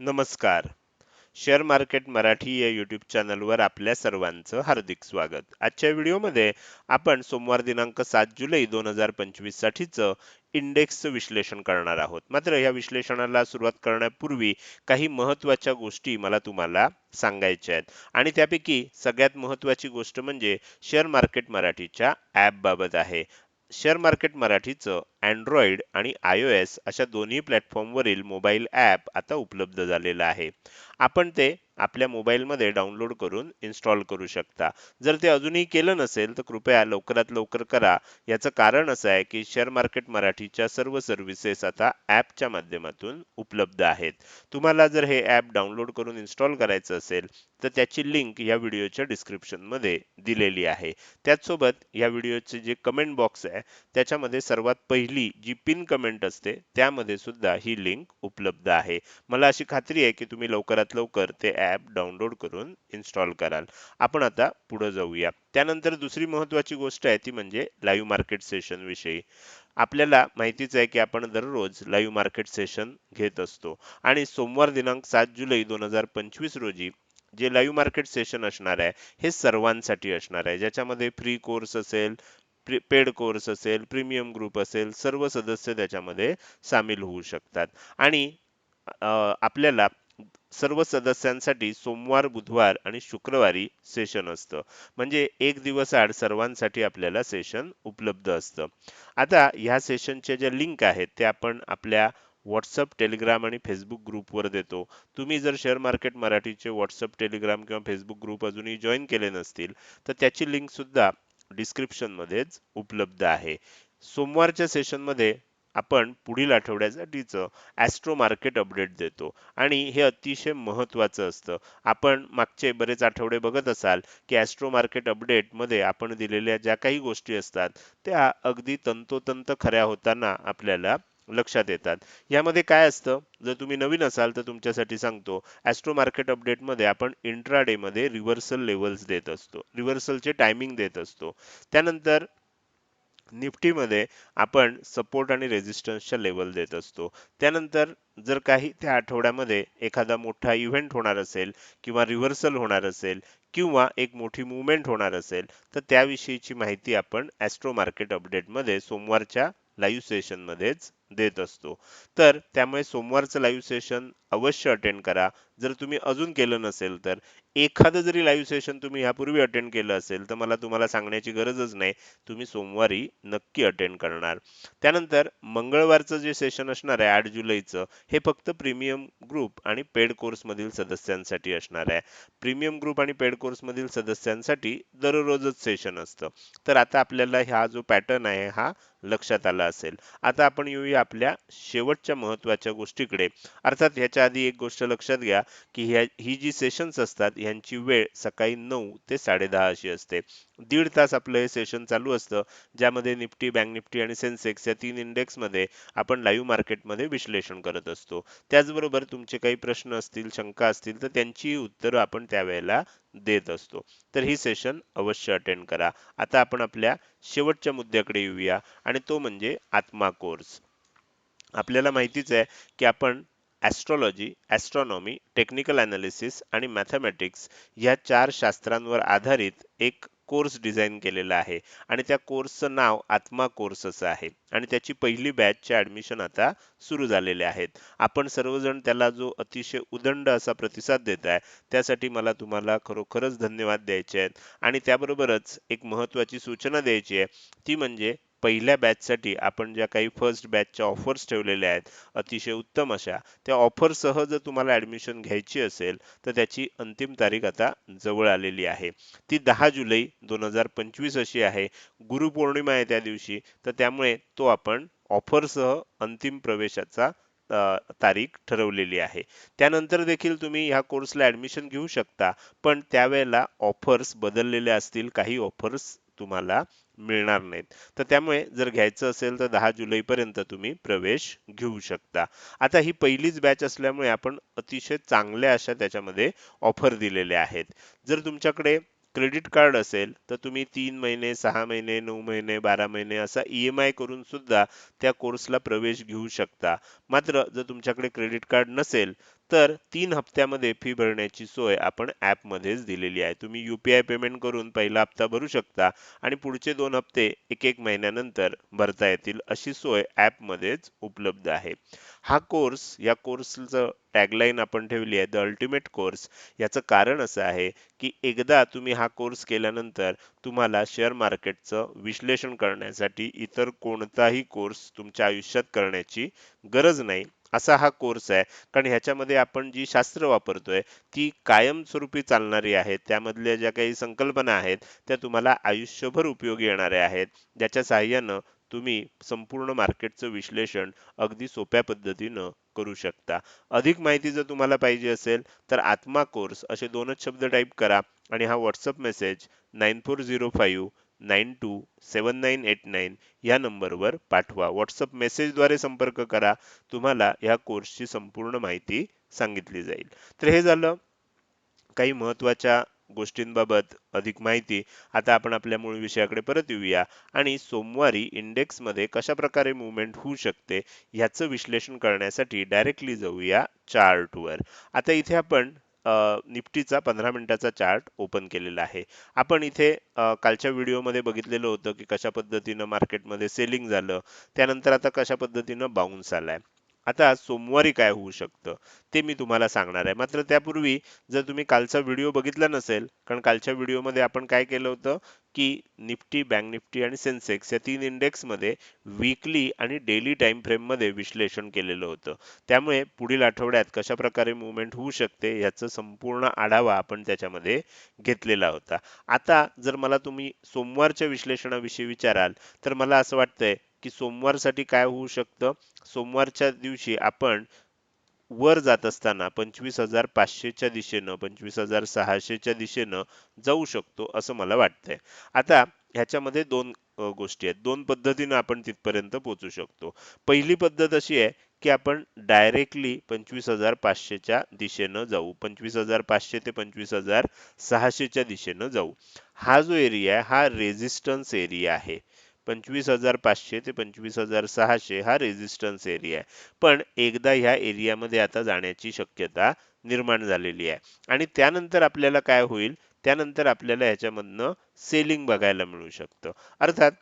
नमस्कार. Share market Marathi या YouTube चॅनलवर आपल्या सर्वांचं हार्दिक स्वागत. आजच्या व्हिडिओमध्ये आपण सोमवार दिनांक सात जुलै दोन हजार पंचवीस साठीचं इंडेक्सचं विश्लेषण करणार आहोत. मात्र या विश्लेषणाला सुरुवात करण्यापूर्वी काही महत्त्वाच्या गोष्टी मला तुम्हाला सांगायच्या आहेत. आणि त्यापैकी सगळ्यात महत्वाची गोष्ट म्हणजे शेअर मार्केट मराठीच्या ऍप बाबत आहे. शेअर मार्केट मराठीचं अँड्रॉइड आणि आय ओ एस अशा दोन्ही प्लॅटफॉर्मवरील मोबाईल ॲप आता उपलब्ध झालेलं आहे. आपण ते आपल्या मोबाईलमध्ये डाउनलोड करून इन्स्टॉल करू शकता. जर ते अजूनही केलं नसेल तर कृपया लवकरात लवकर करा. याचं कारण असं आहे की शेअर मार्केट मराठीच्या सर्व सर्व्हिसेस आता ॲपच्या माध्यमातून उपलब्ध आहेत. तुम्हाला जर हे ॲप डाउनलोड करून इन्स्टॉल करायचं असेल तर त्याची लिंक या व्हिडिओच्या डिस्क्रिप्शनमध्ये दिलेली आहे. त्याचसोबत या व्हिडिओचे जे कमेंट बॉक्स आहे त्याच्यामध्ये सर्वात पहिली जी पिन कमेंट असते त्यामध्ये सुद्धा ही लिंक उपलब्ध आहे. मला अशी खात्री आहे की तुम्ही लवकरात लवकर ते ॲप डाउनलोड करून इन्स्टॉल कराल. आपण आता पुढे जाऊया. त्यानंतर दुसरी महत्वाची गोष्ट आहे ती म्हणजे लाईव्ह मार्केट सेशन विषयी. आपल्याला माहितीच आहे की आपण दररोज लाईव्ह मार्केट सेशन घेत असतो. आणि सोमवार दिनांक सात जुलै दोन हजार पंचवीस रोजी जे लाईव्ह मार्केट सेशन असणार आहे हे सर्वांसाठी असणार आहे. ज्याच्यामध्ये फ्री कोर्स असेल पेड कोर्स असेल प्रीमियम ग्रुप असेल सर्व सदस्य त्याच्यामध्ये सामील होऊ शकतात. आणि आपल्याला सर्व सदस्यांसाठी सोमवार बुधवार आणि शुक्रवारी सेशन असतं. म्हणजे एक दिवस आड सर्वांसाठी आपल्याला सेशन उपलब्ध असतं. आता ह्या सेशनचे ज्या लिंक आहेत ते आपण आपल्या व्हॉट्सअप टेलिग्राम आणि फेसबुक ग्रुपवर देतो. तुम्ही जर शेअर मार्केट मराठीचे व्हॉट्सअप टेलिग्राम किंवा फेसबुक ग्रुप अजूनही जॉईन केले नसतील तर त्याची लिंक सुद्धा डिस्क्रिप्शन मध्येच उपलब्ध आहे. सोमवारच्या सेशनमध्ये आपण पुढील आठवड्यासाठीचं ॲस्ट्रो मार्केट अपडेट देतो. आणि हे अतिशय महत्त्वाचं असतं. आपण मागचे बरेच आठवडे बघत असाल की ॲस्ट्रो मार्केट अपडेटमध्ये आपण दिलेल्या ज्या काही गोष्टी असतात त्या अगदी तंतोतंत खऱ्या होताना आपल्याला लक्षात येतात. यामध्ये काय असतं? जर तुम्ही नवीन असाल तर तुमच्यासाठी सांगतो ॲस्ट्रो मार्केट अपडेटमध्ये आपण इंट्राडेमध्ये रिव्हर्सल लेवल्स देत असतो. रिव्हर्सलचे टायमिंग देत असतो. त्यानंतर निफ्टीमध्ये आपण सपोर्ट आणि रेझिस्टन्सच्या लेवल देत असतो. त्यानंतर जर काही त्या आठवड्यामध्ये एखादा मोठा इव्हेंट होणार असेल किंवा रिव्हर्सल होणार असेल किंवा एक मोठी मुवमेंट होणार असेल तर त्याविषयीची माहिती आपण ॲस्ट्रो मार्केट अपडेटमध्ये सोमवारच्या लाईव्ह सेशनमध्येच देत असतो. तर त्यामुळे सोमवारचं लाईव्ह सेशन अवश्य अटेंड करा. जर तुम्ही अजून केलं नसेल तर एखादं जरी लाईव्ह सेशन तुम्ही ह्यापूर्वी अटेंड केलं असेल तर मला तुम्हाला सांगण्याची गरजच नाही. तुम्ही सोमवारी नक्की अटेंड करणार. त्यानंतर मंगळवारचं जे सेशन असणार आहे आठ जुलैचं हे फक्त प्रीमियम ग्रुप आणि पेड कोर्स मधील सदस्यांसाठी असणार आहे. प्रीमियम ग्रुप आणि पेड कोर्समधील सदस्यांसाठी दररोजच सेशन असतं. तर आता आपल्याला हा जो पॅटर्न आहे हा लक्षात आला असेल. आता आपण येऊया आपल्या शेवटच्या महत्त्वाच्या गोष्टीकडे. अर्थात ह्याच्या आधी एक गोष्ट लक्षात घ्या की ह्या ही जी सेशन्स असतात ह्यांची वेळ सकाळी नऊ ते साडेदहा अशी असते. दीड तास आपलं हे सेशन चालू असतं ज्यामध्ये निफ्टी बँक निफ्टी आणि सेन्सेक्स या तीन इंडेक्समध्ये आपण लाईव्ह मार्केटमध्ये विश्लेषण करत असतो. त्याचबरोबर तुमचे काही प्रश्न असतील शंका असतील तर त्यांचीही उत्तरं आपण त्यावेळेला देत असतो. तर ही सेशन अवश्य अटेंड करा. आता आपण आपल्या शेवटच्या मुद्द्याकडे येऊया आणि तो म्हणजे आत्मा कोर्स. आपल्याला माहितीच आहे की आपण ॲस्ट्रॉलॉजी ॲस्ट्रॉनॉमी टेक्निकल ॲनालिसिस आणि मॅथमॅटिक्स या चार शास्त्रांवर आधारित एक कोर्स डिझाईन केलेला आहे. आणि त्या कोर्सचं नाव आत्मा कोर्स असं आहे. आणि त्याची पहिली बॅचचे ऍडमिशन आता सुरू झालेले आहेत. आपण सर्वजण त्याला जो अतिशय उदंड असा प्रतिसाद देत आहे त्यासाठी मला तुम्हाला खरोखरच धन्यवाद द्यायचे आहेत. आणि त्याबरोबरच एक महत्वाची सूचना द्यायची आहे. ती म्हणजे पहिल्या बॅचसाठी आपण ज्या काही फर्स्ट बॅचच्या ऑफर्स ठेवलेल्या आहेत अतिशय उत्तम अशा. त्या ऑफरसह जर तुम्हाला ऍडमिशन घ्यायची असेल तर त्याची अंतिम तारीख आता जवळ आलेली आहे. ती दहा जुलै दोन हजार पंचवीस अशी आहे. गुरुपौर्णिमा आहे त्या दिवशी तर त्यामुळे तो आपण ऑफरसह अंतिम प्रवेशाचा तारीख ठरवलेली आहे. त्यानंतर देखील तुम्ही ह्या कोर्सला ऍडमिशन घेऊ शकता पण त्यावेळेला ऑफर्स बदललेले असतील काही ऑफर्स तुम्हाला मिळणार नाहीत. तर त्यामुळे जर घ्यायचं असेल तर दहा जुलैपर्यंत तुम्ही प्रवेश घेऊ शकता. आता ही पहिलीच बॅच असल्यामुळे आपण अतिशय चांगल्या अशा त्याच्यामध्ये ऑफर दिलेल्या आहेत. जर तुमच्याकडे क्रेडिट कार्ड असेल तर तुम्ही तीन महिने सहा महिने नऊ महिने बारा महिने असा ई एम आय करून सुद्धा त्या कोर्सला प्रवेश घेऊ शकता. मात्र जर तुमच्याकडे क्रेडिट कार्ड नसेल तर तीन हप्त्यामध्ये फी भरण्याची सोय आपण ॲपमध्येच दिलेली आहे. तुम्ही यू पी आय पेमेंट करून पहिला हप्ता भरू शकता आणि पुढचे दोन हप्ते एक एक महिन्यानंतर भरता येतील अशी सोय ॲपमध्येच उपलब्ध आहे. हा कोर्स या कोर्सचं टॅगलाईन आपण ठेवली आहे द अल्टिमेट कोर्स याचं कारण असं आहे की एकदा तुम्ही हा कोर्स केल्यानंतर तुम्हाला शेअर मार्केटचं विश्लेषण करण्यासाठी इतर कोणताही कोर्स तुमच्या आयुष्यात करण्याची गरज नाही. असा हा कोर्स आहे. कारण ह्याच्यामध्ये आपण जी शास्त्र वापरतोय ती कायमस्वरूपी चालणारी आहेत त्यामधल्या ज्या काही संकल्पना आहेत त्या तुम्हाला आयुष्यभर उपयोगी येणाऱ्या आहेत. ज्याच्या साहाय्यानं तुम्ही संपूर्ण मार्केटचं विश्लेषण अगदी सोप्या पद्धतीनं करू शकता. अधिक माहिती जर तुम्हाला पाहिजे असेल तर आत्मा कोर्स असे दोनच शब्द टाईप करा आणि हा WhatsApp message nine four zero five nine two seven nine eight nine या नंबरवर पाठवा. व्हॉट्सअप मेसेजद्वारे संपर्क करा. तुम्हाला या कोर्सची संपूर्ण माहिती सांगितली जाईल. तर हे झालं. काही महत्त्वाच्या गोष्टींबाबत अधिक माहिती आता आपण आपल्या मूळ विषयाकडे परत येऊया. आणि सोमवारी इंडेक्समध्ये कशा प्रकारे मुवमेंट होऊ शकते ह्याचं विश्लेषण करण्यासाठी डायरेक्टली जाऊया चार्टवर आता इथे आपण निफ्टीचा पंधरा मिनिटाचा चार्ट ओपन केलेला आहे. आपण इथे कालच्या व्हिडिओमध्ये बघितलेलं होतं की कशा पद्धतीनं मार्केटमध्ये सेलिंग झालं त्यानंतर आता कशा पद्धतीनं बाउन्स आलाय. आता सोमवारी काय होऊ शकतं ते मी तुम्हाला सांगणार आहे. मात्र त्यापूर्वी जर तुम्ही कालचा व्हिडिओ बघितला नसेल कारण कालच्या व्हिडिओमध्ये आपण काय केलं होतं की निफ्टी बँक निफ्टी आणि सेन्सेक्स या तीन इंडेक्समध्ये वीकली आणि डेली टाइम फ्रेममध्ये विश्लेषण केलेलं होतं. त्यामुळे पुढील आठवड्यात कशा प्रकारे मुवमेंट होऊ शकते याचं संपूर्ण आढावा आपण त्याच्यामध्ये घेतलेला होता. आता जर मला तुम्ही सोमवारच्या विश्लेषणाविषयी विचाराल तर मला असं वाटतंय की सोमवारसाठी काय होऊ शकतं? सोमवारच्या दिवशी आपण वर जात असताना पंचवीस हजार पाचशेच्या दिशेनं पंचवीस हजार सहाशेच्या दिशेनं जाऊ शकतो असं मला वाटतंय. आता ह्याच्यामध्ये दोन गोष्टी आहेत. दोन पद्धतीनं आपण तिथपर्यंत पोहोचू शकतो. पहिली पद्धत अशी आहे की आपण डायरेक्टली पंचवीस हजार पाचशेच्या दिशेनं जाऊ. पंचवीस हजार पाचशे ते पंचवीस हजार सहाशेच्या दिशेनं जाऊ. हा जो एरिया आहे हा रेझिस्टन्स एरिया आहे. पंचवीस हजार पाचशे ते पंचवीस हजार सहाशे हा रेझिस्टन्स एरिया आहे. पण एकदा ह्या एरियामध्ये आता जाण्याची शक्यता निर्माण झालेली आहे. आणि त्यानंतर आपल्याला काय होईल? त्यानंतर आपल्याला ह्याच्यामधनं सेलिंग बघायला मिळू शकतं. अर्थात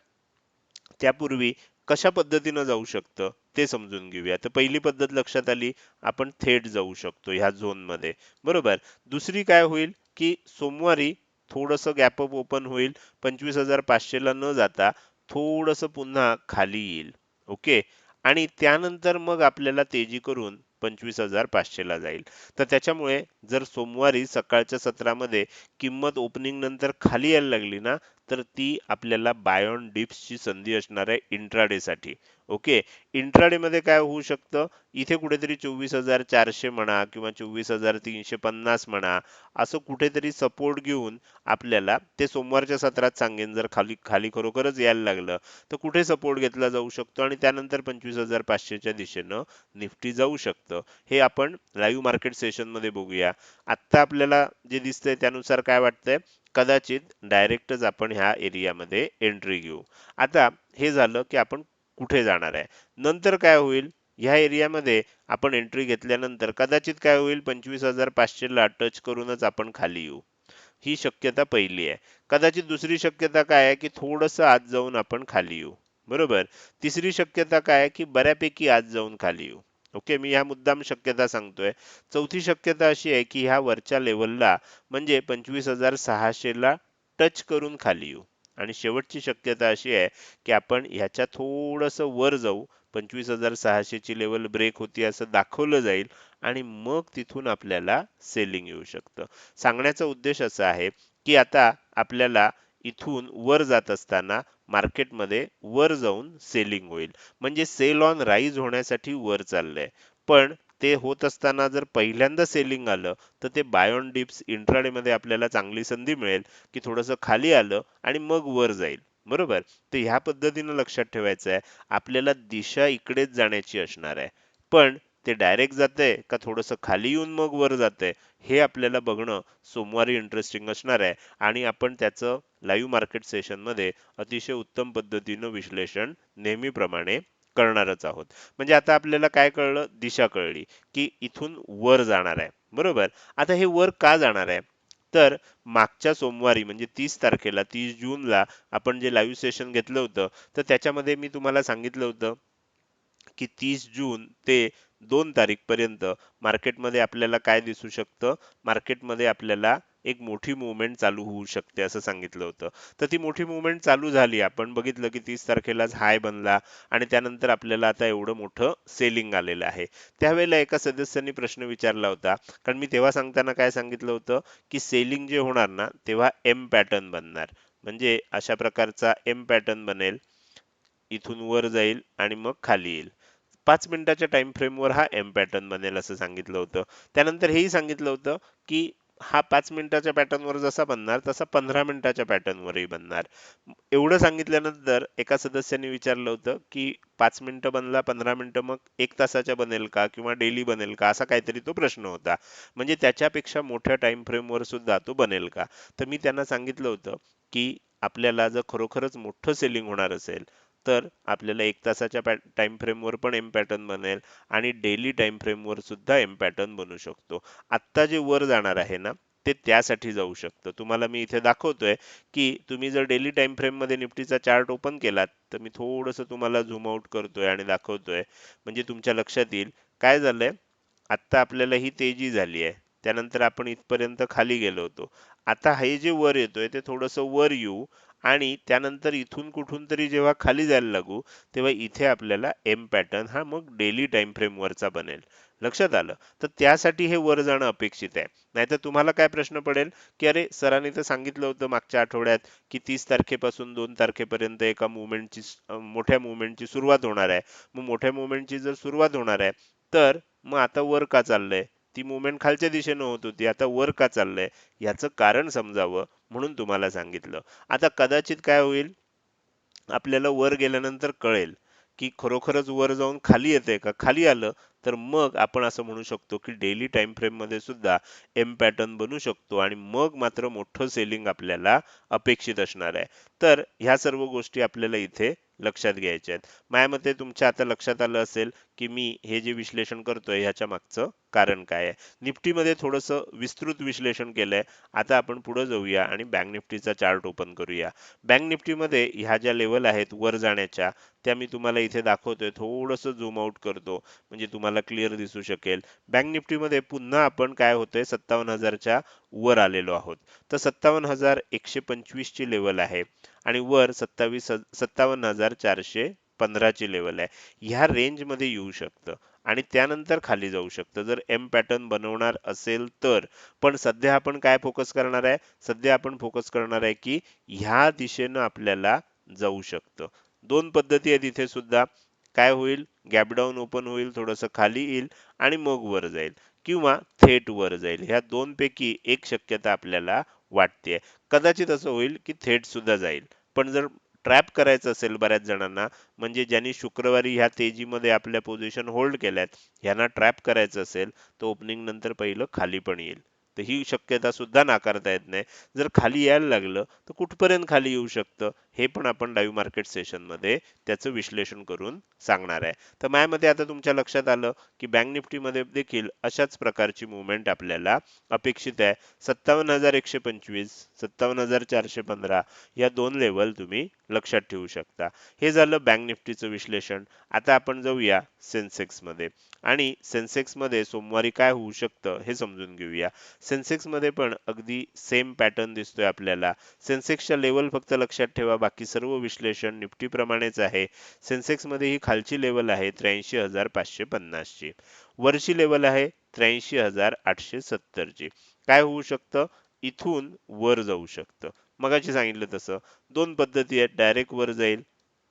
त्यापूर्वी कशा पद्धतीनं जाऊ शकतं ते समजून घेऊया. तर पहिली पद्धत लक्षात आली आपण थेट जाऊ शकतो ह्या झोनमध्ये. बरोबर? दुसरी काय होईल की सोमवारी थोडंसं गॅपअप ओपन होईल. पंचवीस हजार पाचशेला न जाता थोडंसं पुन्हा खाली येईल. ओके? आणि त्यानंतर मग आपल्याला तेजी करून पंचवीस हजार पाचशेला जाईल. तर त्याच्यामुळे जर सोमवारी सकाळच्या सत्रामध्ये किंमत ओपनिंग नंतर खाली यायला लागली ना तर ती आपल्याला बाय ऑन डिप्सची संधी असणार आहे इंट्राडे साठी. ओके इंट्राडे मध्ये काय होऊ शकतं? इथे कुठेतरी चोवीस हजार चारशे म्हणा किंवा चोवीस हजार तीनशे पन्नास म्हणा असं कुठेतरी सपोर्ट घेऊन आपल्याला ते सोमवारच्या सत्रात सांगेन जर खाली खाली खरोखरच यायला लागलं तर कुठे सपोर्ट घेतला जाऊ शकतो? आणि त्यानंतर पंचवीस हजार पाचशेच्या दिशेनं निफ्टी जाऊ शकतं. हे आपण लाईव्ह मार्केट सेशनमध्ये बघूया. आत्ता आपल्याला जे दिसतंय त्यानुसार काय वाटतंय? कदाचित डायरेक्टच आपण ह्या एरियामध्ये एंट्री घेऊ. आता हे झालं की आपण कुठे जाणार आहे? नंतर काय होईल? ह्या एरियामध्ये आपण एंट्री घेतल्यानंतर कदाचित काय होईल? पंचवीस हजार पाचशेला टच करूनच आपण खाली येऊ. ही शक्यता पहिली आहे. कदाचित दुसरी शक्यता काय आहे की थोडस आत जाऊन आपण खाली येऊ. बरोबर? तिसरी शक्यता काय आहे की बऱ्यापैकी आत जाऊन खाली येऊ. ओके मी ह्या मुद्दाम शक्यता सांगतोय. चौथी शक्यता अशी आहे की ह्या वरच्या लेवलला म्हणजे पंचवीस हजार सहाशेला टच करून खाली येऊ. आणि शेवटची शक्यता अशी आहे की आपण ह्याच्या थोडंसं वर जाऊ. पंचवीस हजार सहाशेची लेवल ब्रेक होती असं दाखवलं जाईल आणि मग तिथून आपल्याला सेलिंग येऊ शकतं. सांगण्याचा उद्देश असा आहे की आता आपल्याला इथून वर जात असताना मार्केटमध्ये वर जाऊन सेलिंग होईल. म्हणजे सेल ऑन राईज होण्यासाठी वर चाललंय. पण ते होत असताना जर पहिल्यांदा सेलिंग आलं तर ते बायोन डिप्स इंट्राडे मध्ये आपल्याला चांगली संधी मिळेल की थोडंसं खाली आलं आणि मग वर जाईल. बरोबर? तर ह्या पद्धतीनं लक्षात ठेवायचं आहे आपल्याला दिशा इकडेच जाण्याची असणार आहे. पण ते डायरेक्ट जातंय का थोडंसं खाली येऊन मग वर जातंय? हे आपल्याला बघणं सोमवारी इंटरेस्टिंग असणार आहे. आणि आपण त्याचं लाईव्ह मार्केट सेशनमध्ये अतिशय उत्तम पद्धतीनं विश्लेषण नेहमीप्रमाणे करणारच आहोत. म्हणजे आता आपल्याला काय कळलं? दिशा कळली की इथून वर जाणार आहे. बरोबर? आता हे वर का जाणार आहे? तर मागच्या सोमवारी म्हणजे तीस तारखेला तीस जूनला आपण जे लाईव्ह सेशन घेतलं होतं तर त्याच्यामध्ये मी तुम्हाला सांगितलं होतं की तीस जून ते दोन तारीखपर्यंत मार्केटमध्ये आपल्याला काय दिसू शकतं? मार्केटमध्ये आपल्याला एक मोठी मुवमेंट चालू होऊ शकते असं सांगितलं होतं. तर ती मोठी मुवमेंट चालू झाली. आपण बघितलं की तीस तारखेलाच हाय बनला आणि त्यानंतर आपल्याला आता एवढं मोठं सेलिंग आलेलं आहे. त्यावेळेला एका सदस्यांनी प्रश्न विचारला होता. कारण मी तेव्हा सांगताना काय सांगितलं होतं? की सेलिंग जे होणार ना तेव्हा एम पॅटर्न बनणार. म्हणजे अशा प्रकारचा एम पॅटर्न बनेल इथून वर जाईल आणि मग खाली येईल. पाच मिनिटाच्या टाइम फ्रेमवर हा एम पॅटर्न बनेल असं सांगितलं होतं. त्यानंतर हेही सांगितलं होतं की हा पाच मिनिटाच्या पॅटर्नवर जसा बनणार तसा पंधरा मिनिटाच्या पॅटर्नवरही बनणार. एवढं सांगितल्यानंतर एका सदस्याने विचारलं होतं की पाच मिनिटं बनला पंधरा मिनिटं मग एक तासाच्या बनेल का किंवा डेली बनेल का? असा काहीतरी तो प्रश्न होता. म्हणजे त्याच्यापेक्षा मोठ्या टाइम फ्रेमवर सुद्धा तो बनेल का? तर मी त्यांना सांगितलं होतं की आपल्याला जर खरोखरच मोठं सेलिंग होणार असेल तर आपल्याला एक तासाच्या टाइम फ्रेमवर पण एम पॅटर्न बनेल आणि डेली टाईम फ्रेमवर सुद्धा एम पॅटर्न बनू शकतो. आत्ता जे वर जाणार आहे ना ते त्यासाठी जाऊ शकतं. तुम्हाला मी इथे दाखवतोय की तुम्ही जर डेली टाइम फ्रेममध्ये निफ्टीचा चार्ट ओपन केलात तर मी थोडंसं तुम्हाला झूम आउट करतोय आणि दाखवतोय. म्हणजे तुमच्या लक्षात येईल. काय झालंय? आत्ता आपल्याला ही तेजी झाली आहे. त्यानंतर आपण इथपर्यंत खाली गेलो होतो. आता हे जे वर येतोय ते थोडस वर येऊ. आणि त्यानंतर इथून कुठून तरी जेव्हा खाली जायला लागू तेव्हा इथे आपल्याला एम पॅटर्न हा मग डेली टाइम फ्रेमवरचा बनेल. लक्षात आलं? तर त्यासाठी हे वर जाणं अपेक्षित आहे. नाहीतर तुम्हाला काय प्रश्न पडेल? की अरे सरांनी तर सांगितलं होतं मागच्या आठवड्यात की तीस तारखेपासून दोन तारखेपर्यंत एका मुवमेंटची मोठ्या मुवमेंटची सुरुवात होणार आहे. मग मोठ्या मुवमेंटची जर सुरुवात होणार आहे तर मग आता वर का चाललंय? ती मुवमेंट खालच्या दिशेनं होत होती. आता वर का चाललंय? याचं कारण समजावं म्हणून तुम्हाला सांगितलं. आता कदाचित काय होईल? आपल्याला वर गेल्यानंतर कळेल की खरोखरच वर जाऊन खाली येते का? खाली आलं तर मग आपण असं म्हणू शकतो की डेली टाइम फ्रेममध्ये सुद्धा एम पॅटर्न बनू शकतो आणि मग मात्र मोठं सेलिंग आपल्याला अपेक्षित असणार आहे. तर ह्या सर्व गोष्टी आपल्याला इथे लक्षात घ्यायच्या आहेत. माझ्या मते तुमच्या आता लक्षात आलं असेल की मी हे जे विश्लेषण करतोय ह्याच्या मागचं कारण काय आहे. निफ्टीमध्ये थोडंसं विस्तृत विश्लेषण केलंय. आता आपण पुढे जाऊया आणि बँक निफ्टीचा चार्ट ओपन करूया. बँक निफ्टीमध्ये ह्या ज्या लेवल आहेत वर जाण्याच्या त्या मी तुम्हाला इथे दाखवतोय. थोडंसं झूम आउट करतो. म्हणजे तुम्हाला क्लिअर दिसू शकेल. बँक निफ्टीमध्ये पुन्हा आपण काय होतंय? सत्तावन्न हजारच्या वर आलेलो आहोत. तर सत्तावन्न हजार एकशे पंचवीस ची लेवल आहे आणि वर सत्तावीस सत्तावन्न हजार चारशे पंधराची लेवल आहे. ह्या रेंजमध्ये येऊ शकतं आणि त्यानंतर खाली जाऊ शकतं. जर एम पॅटर्न बनवणार असेल तर. पण सध्या आपण काय फोकस करणार आहे? सध्या आपण फोकस करणार आहे की ह्या दिशेनं आपल्याला जाऊ शकतं. दोन पद्धती आहेत इथे सुद्धा. काय होईल? गॅपडाऊन ओपन होईल थोडंसं खाली येईल आणि मग वर जाईल किंवा थेट वर जाईल. ह्या दोन पैकी एक शक्यता आपल्याला वाटते कदाचित असं होईल की थेट सुद्धा जाईल. पण जर ट्रॅप करायचं असेल बऱ्याच जणांना म्हणजे ज्यांनी शुक्रवारी ह्या तेजीमध्ये आपल्या पोझिशन होल्ड केल्यात ह्यांना ट्रॅप करायचं असेल तर ओपनिंग नंतर पहिलं खाली पण येईल. तर ही शक्यता सुद्धा नाकारता येत नाही. जर खाली यायला लागलं तर कुठपर्यंत खाली येऊ शकतं? हे पण आपण लाईव्ह मार्केट सेशनमध्ये त्याचं विश्लेषण करून सांगणार आहे. तर माझ्यामध्ये आता तुमच्या लक्षात आलं की बँक निफ्टीमध्ये देखील अशाच प्रकारची मुवमेंट आपल्याला अपेक्षित आहे. सत्तावन्न हजार एकशे पंचवीस सत्तावन्न हजार चारशे पंधरा या दोन लेवल तुम्ही लक्षात ठेवू शकता. हे झालं बँक निफ्टीचं विश्लेषण. आता आपण जाऊया सेन्सेक्समध्ये आणि सेन्सेक्समध्ये सोमवारी काय होऊ शकतं हे समजून घेऊया. सेन्सेक्समध्ये पण अगदी सेम पॅटर्न दिसतोय आपल्याला. सेन्सेक्सच्या लेवल फक्त लक्षात ठेवा बाकी सर्व विश्लेषण निफ्टीप्रमाणेच आहे. सेन्सेक्समध्ये ही खालची लेवल आहे त्र्याऐंशी हजार पाचशे पन्नास ची वरची लेवल आहे त्र्याऐंशी हजार आठशे सत्तर ची काय होऊ शकतं? इथून वर जाऊ शकतं. मगाशी सांगितलं तसं. दोन पद्धती आहेत. डायरेक्ट वर जाईल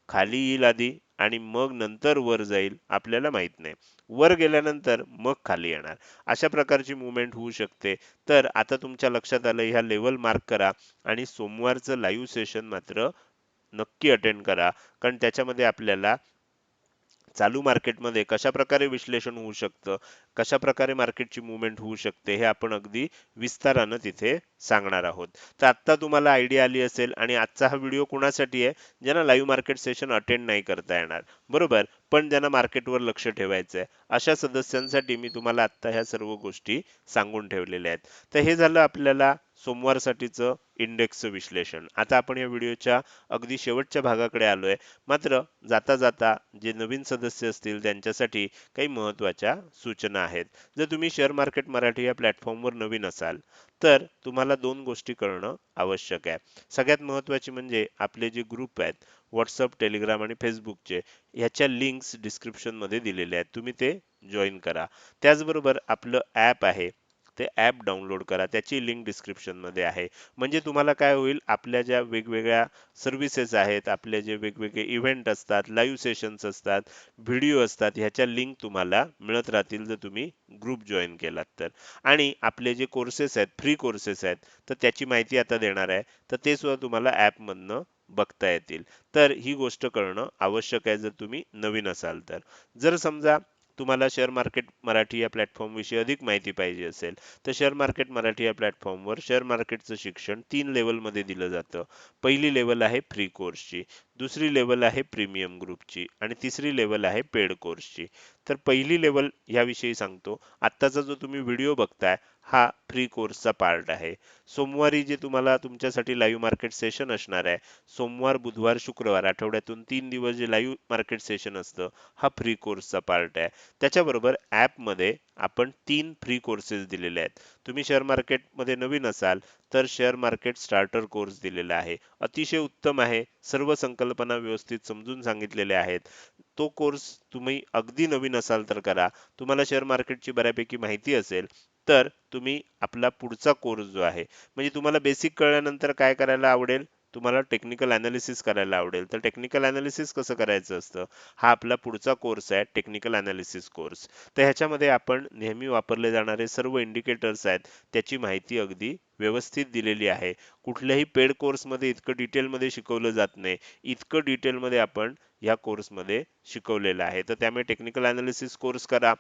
खाली येईल आधी आणि मग नंतर वर जाईल आपल्याला माहीत नाही. वर गेल्यानंतर मग खाली येणार. अशा प्रकारची मुवमेंट होऊ शकते. तर आता तुमच्या लक्षात आलं ह्या लेवल मार्क करा आणि सोमवारचं लाईव्ह सेशन मात्र नक्की अटेंड करा. कारण त्याच्यामध्ये आपल्याला चालू मार्केटमध्ये कशा प्रकारे विश्लेषण होऊ शकतं कशा प्रकारे मार्केटची मुवमेंट होऊ शकते हे आपण अगदी विस्तारानं तिथे सांगणार आहोत. तर आत्ता तुम्हाला आयडिया आली असेल आणि आजचा हा व्हिडिओ कोणासाठी आहे ज्यांना लाईव्ह मार्केट सेशन अटेंड नाही करता येणार. बरोबर? पण ज्यांना मार्केटवर लक्ष ठेवायचं आहे अशा सदस्यांसाठी मी तुम्हाला आत्ता ह्या सर्व गोष्टी सांगून ठेवलेल्या आहेत. तर हे झालं आपल्याला सोमवारसाठीचं इंडेक्सचं विश्लेषण. आता आपण या व्हिडिओच्या अगदी शेवटच्या भागाकडे आलो आहे मात्र जाता जाता जे नवीन सदस्य असतील त्यांच्यासाठी काही महत्त्वाच्या सूचना आहेत. जर तुम्ही शेअर मार्केट मराठी या प्लॅटफॉर्मवर नवीन असाल तर तुम्हाला दोन गोष्टी करणं आवश्यक आहे. सगळ्यात महत्त्वाची म्हणजे आपले जे ग्रुप आहेत व्हॉट्सअप टेलिग्राम आणि फेसबुकचे ह्याच्या लिंक्स डिस्क्रिप्शनमध्ये दिलेले आहेत. तुम्ही ते जॉईन करा. त्याचबरोबर आपलं ॲप आहे ते ॲप डाउनलोड करा. त्याची लिंक डिस्क्रिप्शनमध्ये आहे. म्हणजे तुम्हाला काय होईल आपल्या ज्या वेगवेगळ्या सर्व्हिसेस आहेत आपले जे वेगवेगळे इव्हेंट असतात लाईव्ह सेशन्स असतात व्हिडिओ असतात ह्याच्या लिंक तुम्हाला मिळत राहतील जर तुम्ही ग्रुप जॉईन केलात तर. आणि आपले जे कोर्सेस आहेत फ्री कोर्सेस आहेत तर त्याची माहिती आता देणार आहे. तर ते सुद्धा तुम्हाला ॲपमधनं बघता येतील. तर ही गोष्ट करणं आवश्यक आहे जर तुम्ही नवीन असाल तर. जर समजा तुम्हाला शेअर मार्केट मराठी या प्लॅटफॉर्म विषयी अधिक माहिती पाहिजे असेल तर शेअर मार्केट मराठी या प्लॅटफॉर्मवर शेअर मार्केटचं शिक्षण तीन लेवलमध्ये दिलं जातं. पहिली लेवल आहे फ्री कोर्सची दुसरी लेवल आहे प्रीमियम ग्रुपची आणि तिसरी लेवल आहे पेड कोर्सची तर पहिली लेवल याविषयी सांगतो. आत्ताचा जो तुम्ही व्हिडिओ बघताय हा फ्री कोर्सचा पार्ट आहे. सोमवारी जे तुम्हाला तुमच्यासाठी लाईव्ह मार्केट सेशन असणार आहे सोमवार बुधवार शुक्रवार आठवड्यातून तीन दिवस जे लाईव्ह मार्केट सेशन असतं हा फ्री कोर्सचा पार्ट आहे. त्याच्याबरोबर ॲपमध्ये आपण तीन फ्री कोर्सेस दिलेले आहेत. तुम्ही शेअर मार्केटमध्ये नवीन असाल तर शेअर मार्केट स्टार्टर कोर्स दिलेला आहे. अतिशय उत्तम आहे. सर्व संकल्पना व्यवस्थित समजून सांगितलेल्या आहेत. तो कोर्स तुम्ही अगदी नवीन असाल तर करा. तुम्हाला शेअर मार्केटची बऱ्यापैकी माहिती असेल तर तुम्ही आपला पुढचा कोर्स जो आहे म्हणजे तुम्हाला बेसिक कळल्यानंतर काय करायला आवडेल? तुम्हाला टेक्निकल अनालिसिस करायला आवडेल. तर टेक्निकल अनालिसिस कसं करायचं असतं? हा आपला पुढचा कोर्स आहे टेक्निकल अनालिसिस कोर्स तर ह्याच्यामध्ये आपण नेहमी वापरले जाणारे सर्व इंडिकेटर्स आहेत त्याची माहिती अगदी व्यवस्थित दिलेली आहे. कुठल्याही पेड कोर्समध्ये इतकं डिटेलमध्ये शिकवलं जात नाही. इतकं डिटेलमध्ये आपण ह्या कोर्समध्ये शिकवलेलं आहे. तर त्यामुळे टेक्निकल अनालिसिस कोर्स करा.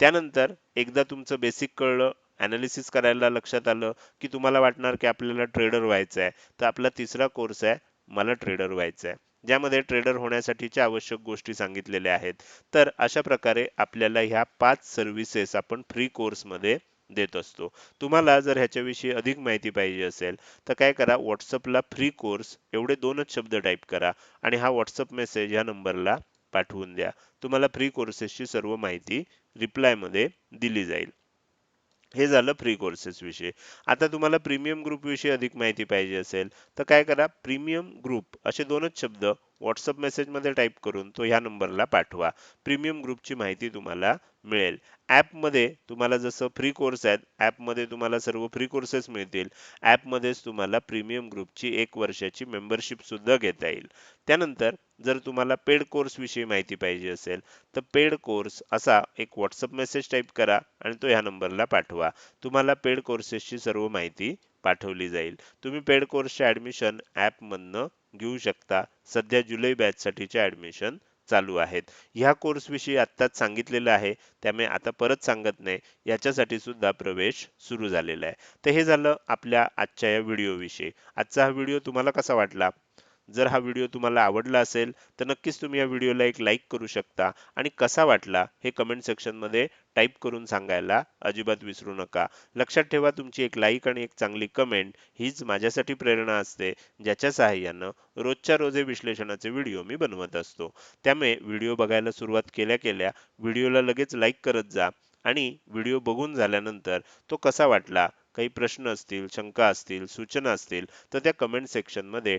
त्यानंतर एकदा तुमचं बेसिक कळलं अनालिसिस करायला लक्षात आलं की तुम्हाला वाटणार की आपल्याला ट्रेडर व्हायचं आहे तर आपला तिसरा कोर्स आहे मला ट्रेडर व्हायचं आहे ज्यामध्ये ट्रेडर होण्यासाठीच्या आवश्यक गोष्टी सांगितलेल्या आहेत. तर अशा प्रकारे आपल्याला ह्या पाच सर्व्हिसेस आपण फ्री कोर्समध्ये देत असतो. तुम्हाला जर ह्याच्याविषयी अधिक माहिती पाहिजे असेल तर काय करा व्हॉट्सअपला फ्री कोर्स एवढे दोनच शब्द टाईप करा आणि हा व्हॉट्सअप मेसेज ह्या नंबरला पाठवून द्या. तुम्हाला फ्री कोर्सेसची सर्व माहिती रिप्लायमध्ये दिली जाईल. हे झालं फ्री कोर्सेस विषयी. आता तुम्हाला प्रीमियम ग्रुप विषयी अधिक माहिती पाहिजे असेल तर काय करा? प्रीमियम ग्रुप असे दोनच शब्द व्हॉट्सअप मेसेजमध्ये टाईप करून तो ह्या नंबरला पाठवा. प्रीमियम ग्रुपची माहिती तुम्हाला मिळेल. ॲपमध्ये तुम्हाला जसं फ्री कोर्स आहेत ॲपमध्ये तुम्हाला सर्व फ्री कोर्सेस मिळतील. ॲपमध्येच तुम्हाला प्रीमियम ग्रुपची एक वर्षाची मेंबरशिप सुद्धा घेता येईल. त्यानंतर जर तुम्हाला पेड कोर्सविषयी माहिती पाहिजे असेल तर पेड कोर्स असा एक व्हॉट्सअप मेसेज टाईप करा आणि तो ह्या नंबरला पाठवा. तुम्हाला पेड कोर्सेसची सर्व माहिती पाठवली जाईल. तुम्ही पेड कोर्सचे ऍडमिशन ॲपमधनं घेऊ शकता. सध्या जुलै बॅचसाठीचे ॲडमिशन ऍडमिशन चालू आहेत. ह्या कोर्सविषयी आत्ताच सांगितलेलं आहे. त्यामुळे आता परत सांगत नाही. याच्यासाठी सुद्धा प्रवेश सुरू झालेला आहे. तर हे झालं आपल्या आजच्या या व्हिडिओविषयी आजचा हा व्हिडिओ तुम्हाला कसा वाटला? जर हा व्हिडिओ तुम्हाला आवडला असेल तर नक्कीच तुम्ही या व्हिडिओला एक लाईक करू शकता. आणि कसा वाटला हे कमेंट सेक्शनमध्ये टाईप करून सांगायला अजिबात विसरू नका. लक्षात ठेवा तुमची एक लाईक आणि एक चांगली कमेंट हीच माझ्यासाठी प्रेरणा असते ज्याच्या सहाय्यानं रोजच्या रोज हे विश्लेषणाचे व्हिडिओ मी बनवत असतो. त्यामुळे व्हिडिओ बघायला सुरुवात केल्या केल्या व्हिडिओला लगेच लाईक करत जा आणि व्हिडिओ बघून झाल्यानंतर तो कसा वाटला काही प्रश्न असतील शंका असतील सूचना असतील तर त्या कमेंट सेक्शनमध्ये